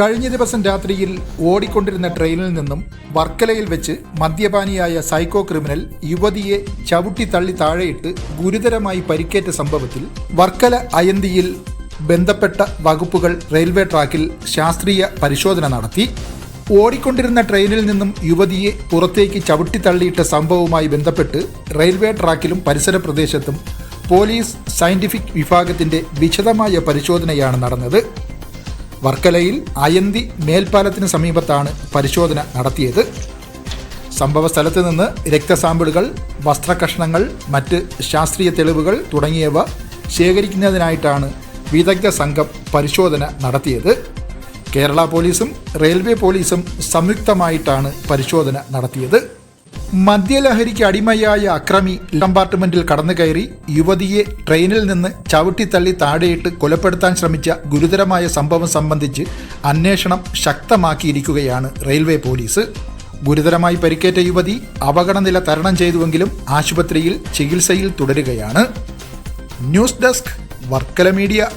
കഴിഞ്ഞ ദിവസം രാത്രിയിൽ ഓടിക്കൊണ്ടിരുന്ന ട്രെയിനിൽ നിന്നും വർക്കലയിൽ വെച്ച് മദ്യപാനിയായ സൈക്കോ ക്രിമിനൽ യുവതിയെ ചവിട്ടി തള്ളി താഴെയിട്ട് ഗുരുതരമായി പരിക്കേറ്റ സംഭവത്തിൽ വർക്കല അയന്തിയിൽ ബന്ധപ്പെട്ട വകുപ്പുകൾ റെയിൽവേ ട്രാക്കിൽ ശാസ്ത്രീയ പരിശോധന നടത്തി. ഓടിക്കൊണ്ടിരുന്ന ട്രെയിനിൽ നിന്നും യുവതിയെ പുറത്തേക്ക് ചവിട്ടി തള്ളിയിട്ട സംഭവവുമായി ബന്ധപ്പെട്ട് റെയിൽവേ ട്രാക്കിലും പരിസര പ്രദേശത്തും പോലീസ് സയന്റിഫിക് വിഭാഗത്തിന്റെ വിശദമായ പരിശോധനയാണ് നടന്നത്. വർക്കലയിൽ അയന്തി മേൽപ്പാലത്തിന് സമീപത്താണ് പരിശോധന നടത്തിയത്. സംഭവ സ്ഥലത്ത് നിന്ന് രക്തസാമ്പിളുകൾ വസ്ത്രകഷ്ണങ്ങൾ മറ്റ് ശാസ്ത്രീയ തെളിവുകൾ തുടങ്ങിയവ ശേഖരിക്കുന്നതിനായിട്ടാണ് വിദഗ്ധ സംഘം പരിശോധന നടത്തിയത്. കേരള പോലീസും റെയിൽവേ പോലീസും സംയുക്തമായിട്ടാണ് പരിശോധന നടത്തിയത്. മദ്യലഹരിക്ക് അടിമയായ അക്രമി കമ്പാർട്ട്മെന്റിൽ കടന്നു കയറി യുവതിയെ ട്രെയിനിൽ നിന്ന് ചവിട്ടിത്തള്ളി താഴെയിട്ട് കൊലപ്പെടുത്താൻ ശ്രമിച്ച ഗുരുതരമായ സംഭവം സംബന്ധിച്ച് അന്വേഷണം ശക്തമാക്കിയിരിക്കുകയാണ് റെയിൽവേ പോലീസ്. ഗുരുതരമായി പരിക്കേറ്റ യുവതി അപകടനില തരണം ചെയ്തുവെങ്കിലും ആശുപത്രിയിൽ ചികിത്സയിൽ തുടരുകയാണ്. News desk Varkala media.